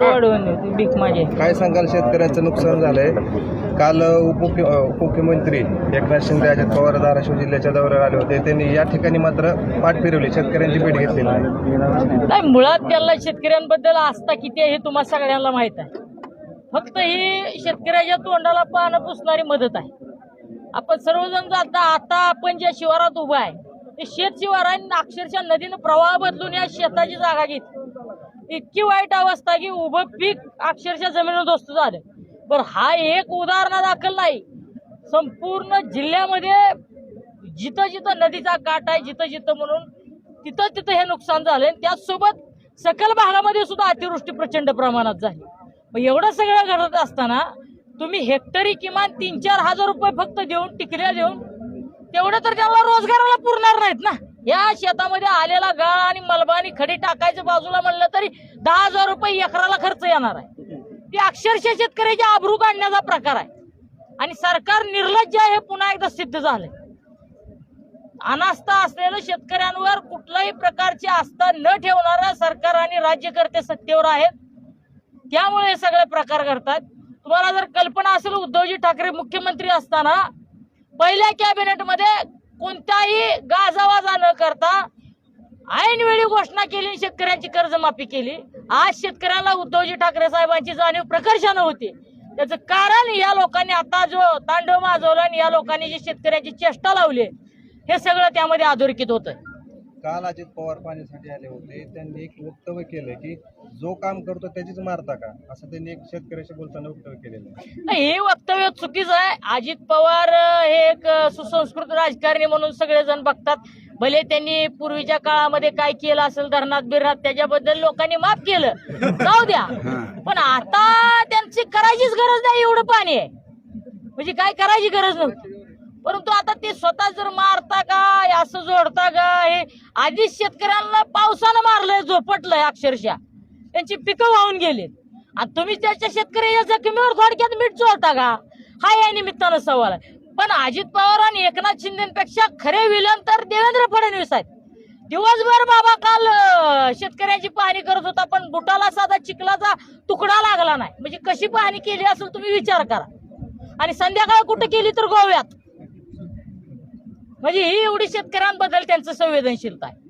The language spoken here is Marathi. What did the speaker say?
वाढवून भीक माझे काय सांगाल शेतकऱ्यांचं नुकसान झालंय? काल उपमुख्य उपमुख्यमंत्री एकनाथ शिंदे अजित पवार धाराशिव जिल्ह्याच्या दौऱ्यावर आले होते. त्यांनी या ठिकाणी मात्र पाठ फिरवली शेतकऱ्यांची भेट घेतलेली नाही. नाही मुळात त्यांना शेतकऱ्यांबद्दल आस्था किती आहे हे तुम्हा सगळ्यांना माहीत आहे. फक्त ही शेतकऱ्याच्या तोंडाला पानं पुसणारी मदत आहे. आपण सर्वजण जाता आता आपण ज्या शिवारात उभं आहे ते शेत शिवार आहे अक्षरशः नदीनं प्रवाह बदलून या शेताची जागा घेतली. इतकी वाईट अवस्था की उभं पीक अक्षरशः जमिनीवर दोस्त झालं. पण हा एक उदाहरणादाखल नाही. संपूर्ण जिल्ह्यामध्ये जिथं जिथं नदीचा काठ आहे जिथं जिथं म्हणून तिथं तिथं हे नुकसान झालं त्याचसोबत सकल भागामध्ये सुद्धा अतिवृष्टी प्रचंड प्रमाणात झाली. मग एवढं सगळं घडत असताना तुम्ही हेक्टरी किमान तीन चार हजार रुपये फक्त देऊन टिकल्या देऊन तेवढं तर त्याला रोजगाराला पुरणार नाहीत ना. या शेतामध्ये आलेला गाळ आणि मलबा आणि खडी टाकायचं बाजूला म्हणलं तरी दहा हजार रुपये एकराला खर्च येणार आहे. ते अक्षरशः शेतकऱ्याची आबरू काढण्याचा प्रकार आहे. आणि सरकार निर्लज्ज आहे हे पुन्हा एकदा सिद्ध झालंय. अनास्था असलेलं शेतकऱ्यांवर कुठल्याही प्रकारची आस्था न ठेवणारं सरकार आणि राज्यकर्ते सत्तेवर आहेत. त्यामुळे हे सगळे प्रकार करतात तुम्हाला जर कल्पना असेल उद्धवजी ठाकरे मुख्यमंत्री असताना पहिल्या कॅबिनेटमध्ये कोणताही गाजावाजा न करता ऐनवेळी घोषणा केली आणि शेतकऱ्यांची कर्जमाफी केली. आज शेतकऱ्यांना उद्धवजी ठाकरे साहेबांची जाणीव प्रकर्षानं होती. त्याचं कारण या लोकांनी आता जो तांडव माजवला आणि या लोकांनी जी शेतकऱ्याची चेष्टा लावली हे सगळं त्यामध्ये अधोरेखित होतं काल अजित पवार पाण्यासाठी आले होते. त्यांनी एक वक्तव्य केलं की जो काम करतो त्याचीच मारता का? असं त्यांनी एक शेतकऱ्याशी बोलताना वक्तव्य केलेलं हे वक्तव्य चुकीचं आहे. अजित पवार हे एक सुसंस्कृत राजकारणी म्हणून सगळेजण बघतात. भले त्यांनी पूर्वीच्या काळामध्ये काय केलं असेल धरणात बिरणात त्याच्याबद्दल लोकांनी माफ केलं. जाऊ द्या. पण आता त्यांची करायचीच गरज नाही एवढं पाणी आहे. म्हणजे काय करायची गरज नव्हती? परंतु आता ते स्वतः जर मारता का असं जोडता का हे आधीच शेतकऱ्यांना पावसानं मारलंय झोपटलंय अक्षरशः. त्यांची पिकं वाहून गेलीत. आणि तुम्ही त्याच्या शेतकऱ्याच्या जखमीवर थोडक्यात मीठ चोळता का? हा या निमित्तानं सवाल आहे. पण अजित पवार आणि एकनाथ शिंदेपेक्षा खरे विलन तर देवेंद्र फडणवीस आहेत. दिवसभर बाबा काल शेतकऱ्यांची शेतकऱ्याची पाहणी करत होता पण बुटाला साधा चिखलाचा तुकडा लागला नाही. म्हणजे कशी पाहणी केली असेल तुम्ही विचार करा. आणि संध्याकाळ कुठे केली तर गोव्यात? म्हणजे ही एवढी शेतकऱ्यांबद्दल त्यांचं संवेदनशीलता आहे.